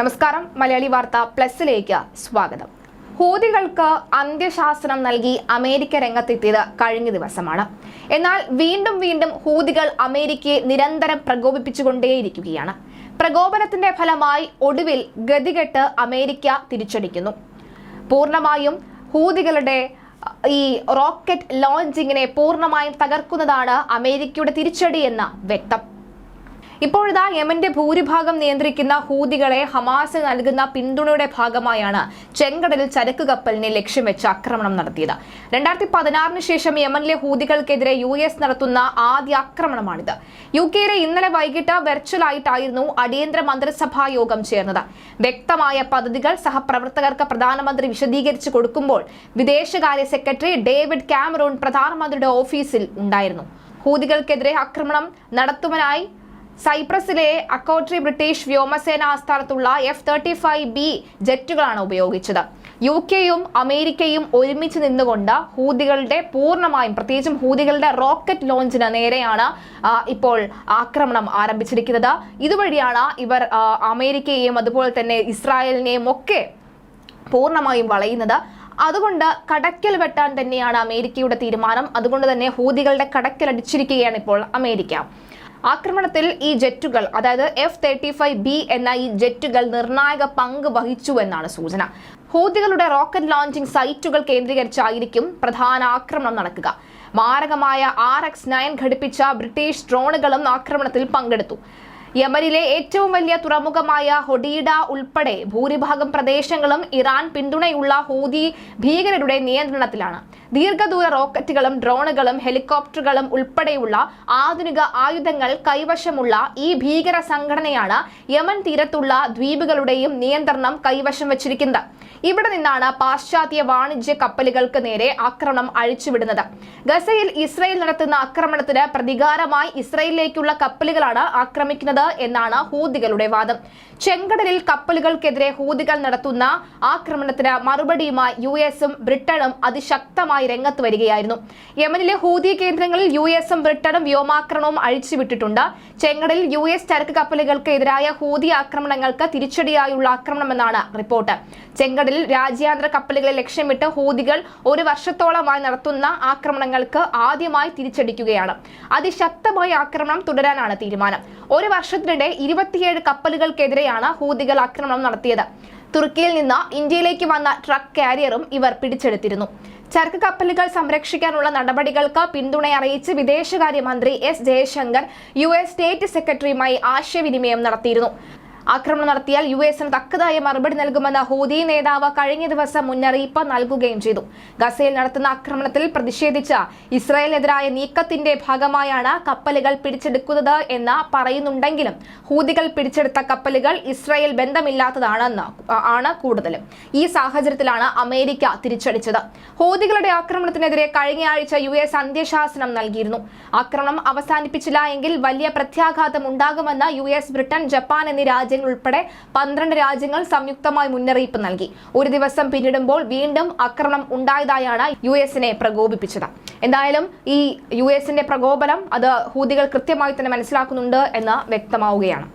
നമസ്കാരം. മലയാളി വാർത്ത പ്ലസിലേക്ക് സ്വാഗതം. ഹൂതികൾക്ക് അന്ത്യശാസനം നൽകി അമേരിക്ക രംഗത്തെത്തിയത് കഴിഞ്ഞ ദിവസമാണ്. എന്നാൽ വീണ്ടും വീണ്ടും ഹൂതികൾ അമേരിക്കയെ നിരന്തരം പ്രകോപിപ്പിച്ചുകൊണ്ടേയിരിക്കുകയാണ്. പ്രകോപനത്തിന്റെ ഫലമായി ഒടുവിൽ ഗതികെട്ട് അമേരിക്ക തിരിച്ചടിക്കുന്നു. പൂർണമായും ഹൂതികളുടെ ഈ റോക്കറ്റ് ലോഞ്ചിങ്ങിനെ പൂർണമായും തകർക്കുന്നതാണ് അമേരിക്കയുടെ തിരിച്ചടി എന്ന വ്യക്തം. ഇപ്പോഴിതാ യമന്റെ ഭൂരിഭാഗം നിയന്ത്രിക്കുന്ന ഹൂതികളെ ഹമാസ് നൽകുന്ന പിന്തുണയുടെ ഭാഗമായാണ് ചെങ്കടലിൽ ചരക്ക് കപ്പലിനെ ലക്ഷ്യം വെച്ച് ആക്രമണം നടത്തിയത്. രണ്ടായിരത്തി പതിനാറിന് ശേഷം യമനിലെ ഹൂതികൾക്കെതിരെ യു എസ് നടത്തുന്ന ആദ്യ ആക്രമണമാണിത്. യു കെയിലെ ഇന്നലെ വൈകിട്ട് വെർച്വലായിട്ടായിരുന്നു അടിയന്തര മന്ത്രിസഭാ യോഗം ചേർന്നത്. വ്യക്തമായ പദ്ധതികൾ സഹപ്രവർത്തകർക്ക് പ്രധാനമന്ത്രി വിശദീകരിച്ചു കൊടുക്കുമ്പോൾ വിദേശകാര്യ സെക്രട്ടറി ഡേവിഡ് കാമറൂൺ പ്രധാനമന്ത്രിയുടെ ഓഫീസിൽ ഉണ്ടായിരുന്നു. ഹൂതികൾക്കെതിരെ ആക്രമണം നടത്തുവാനായി സൈപ്രസിലെ അക്കോട്രി ബ്രിട്ടീഷ് വ്യോമസേന ആസ്ഥാനത്തുള്ള എഫ് തേർട്ടി ഫൈവ് ബി ജെറ്റുകളാണ് ഉപയോഗിച്ചത്. യു കെയും അമേരിക്കയും ഒരുമിച്ച് നിന്നുകൊണ്ട് ഹൂതികളുടെ പൂർണമായും പ്രത്യേകിച്ചും ഹൂതികളുടെ റോക്കറ്റ് ലോഞ്ചിന് നേരെയാണ് ഇപ്പോൾ ആക്രമണം ആരംഭിച്ചിരിക്കുന്നത്. ഇതുവഴിയാണ് ഇവർ അമേരിക്കയെയും അതുപോലെ തന്നെ ഇസ്രായേലിനെയും ഒക്കെ പൂർണമായും വളയുന്നത്. അതുകൊണ്ട് കടക്കൽ വെട്ടാൻ തന്നെയാണ് അമേരിക്കയുടെ തീരുമാനം. അതുകൊണ്ട് തന്നെ ഹൂതികളുടെ കടക്കൽ അടിച്ചിരിക്കുകയാണ് ഇപ്പോൾ അമേരിക്ക. ആക്രമണത്തിൽ ഈ ജെറ്റുകൾ അതായത് എഫ് തേർട്ടി ഫൈവ് ബി എന്ന ഈ ജെറ്റുകൾ നിർണായക പങ്ക് വഹിച്ചു എന്നാണ് സൂചന. ഹൂതികളുടെ റോക്കറ്റ് ലോഞ്ചിംഗ് സൈറ്റുകൾ കേന്ദ്രീകരിച്ചായിരിക്കും പ്രധാന ആക്രമണം നടക്കുക. മാരകമായ ആർ എക്സ് നയൻ ഘടിപ്പിച്ച ബ്രിട്ടീഷ് ഡ്രോണുകളും ആക്രമണത്തിൽ പങ്കെടുത്തു. യമനിലെ ഏറ്റവും വലിയ തുറമുഖമായ ഹൊഡീഡ ഉൾപ്പെടെ ഭൂരിഭാഗം പ്രദേശങ്ങളും ഇറാൻ പിന്തുണയുള്ള ഹൂതി ഭീകരരുടെ നിയന്ത്രണത്തിലാണ്. ദീർഘദൂര റോക്കറ്റുകളും ഡ്രോണുകളും ഹെലികോപ്റ്ററുകളും ഉൾപ്പെടെയുള്ള ആധുനിക ആയുധങ്ങൾ കൈവശമുള്ള ഈ ഭീകര സംഘടനയാണ് യമൻ തീരത്തുള്ള ദ്വീപുകളുടെയും നിയന്ത്രണം കൈവശം വച്ചിരിക്കുന്നത്. ഇവിടെ നിന്നാണ് പാശ്ചാത്യ വാണിജ്യ കപ്പലുകൾക്ക് നേരെ ആക്രമണം അഴിച്ചുവിടുന്നത്. ഗസയിൽ ഇസ്രയേൽ നടത്തുന്ന ആക്രമണത്തിന് പ്രതികാരമായി ഇസ്രയേലിലേക്കുള്ള കപ്പലുകളാണ് ആക്രമിക്കുന്നത് എന്നാണ് ഹൂതികളുടെ വാദം. ചെങ്കടലിൽ കപ്പലുകൾക്കെതിരെ ഹൂതികൾ നടത്തുന്ന ആക്രമണത്തിന് മറുപടിയുമായി യു എസും ബ്രിട്ടനും അതിശക്തമായി രംഗത്ത് വരികയായിരുന്നു. യമനിലെ ഹൂതി കേന്ദ്രങ്ങളിൽ യു എസും ബ്രിട്ടനും വ്യോമാക്രമണവും അഴിച്ചുവിട്ടിട്ടുണ്ട്. ചെങ്കടലിൽ യു എസ് ചരക്ക് കപ്പലുകൾക്ക് എതിരായ ഹൂതി ആക്രമണങ്ങൾക്ക് തിരിച്ചടിയായുള്ള ആക്രമണമെന്നാണ് റിപ്പോർട്ട്. ചെങ്കടലിൽ രാജ്യാന്തര കപ്പലുകളെ ലക്ഷ്യമിട്ട് ഹൂതികൾ ഒരു വർഷത്തോളമായി നടത്തുന്ന ആക്രമണങ്ങൾക്ക് ആദ്യമായി തിരിച്ചടിക്കുകയാണ്. അതിശക്തമായ ആക്രമണം തുടരാനാണ് തീരുമാനം. ഒരു വർഷത്തിനിടെ ഇരുപത്തിയേഴ് കപ്പലുകൾക്കെതിരെയാണ് ഹൂതികൾ ആക്രമണം നടത്തിയത്. തുർക്കിയിൽ നിന്ന് ഇന്ത്യയിലേക്ക് വന്ന ട്രക്ക് കാരിയറും ഇവർ പിടിച്ചെടുത്തിരുന്നു. ചരക്ക് കപ്പലുകൾ സംരക്ഷിക്കാനുള്ള നടപടികൾക്ക് പിന്തുണയറിയിച്ച് വിദേശകാര്യമന്ത്രി S Jaishankar U S state സെക്രട്ടറിയുമായി ആശയവിനിമയം നടത്തിയിരുന്നു. ആക്രമണം നടത്തിയാൽ യു എസിന് തക്കതായ മറുപടി നൽകുമെന്ന് ഹൂദി നേതാവ് കഴിഞ്ഞ ദിവസം മുന്നറിയിപ്പ് നൽകുകയും ചെയ്തു. ഗസയിൽ നടത്തുന്ന ആക്രമണത്തിൽ പ്രതിഷേധിച്ച ഇസ്രായേലിനെതിരായ നീക്കത്തിന്റെ ഭാഗമായാണ് കപ്പലുകൾ പിടിച്ചെടുക്കുന്നത് എന്ന് പറയുന്നുണ്ടെങ്കിലും ഹൂദികൾ പിടിച്ചെടുത്ത കപ്പലുകൾ ഇസ്രായേൽ ബന്ധമില്ലാത്തതാണെന്ന് ആണ് കൂടുതലും. ഈ സാഹചര്യത്തിലാണ് അമേരിക്ക തിരിച്ചടിച്ചത്. ഹൂദികളുടെ ആക്രമണത്തിനെതിരെ കഴിഞ്ഞ ആഴ്ച യു എസ് അന്ത്യശാസനം നൽകിയിരുന്നു. ആക്രമണം അവസാനിപ്പിച്ചില്ല എങ്കിൽ വലിയ പ്രത്യാഘാതം ഉണ്ടാകുമെന്ന് യു എസ് ബ്രിട്ടൻ ജപ്പാൻ എന്നീ രാജ്യങ്ങൾ ഉൾപ്പെടെ പന്ത്രണ്ട് രാജ്യങ്ങൾ സംയുക്തമായി മുന്നറിയിപ്പ് നൽകി. ഒരു ദിവസം പിന്നിടുമ്പോൾ വീണ്ടും ആക്രമണം ഉണ്ടായതായാണ് യു എസിനെ പ്രകോപിപ്പിച്ചത്. എന്തായാലും ഈ യു എസിന്റെ പ്രകോപനം അത് ഹൂതികൾ കൃത്യമായി തന്നെ മനസ്സിലാക്കുന്നുണ്ട് എന്ന് വ്യക്തമാവുകയാണ്.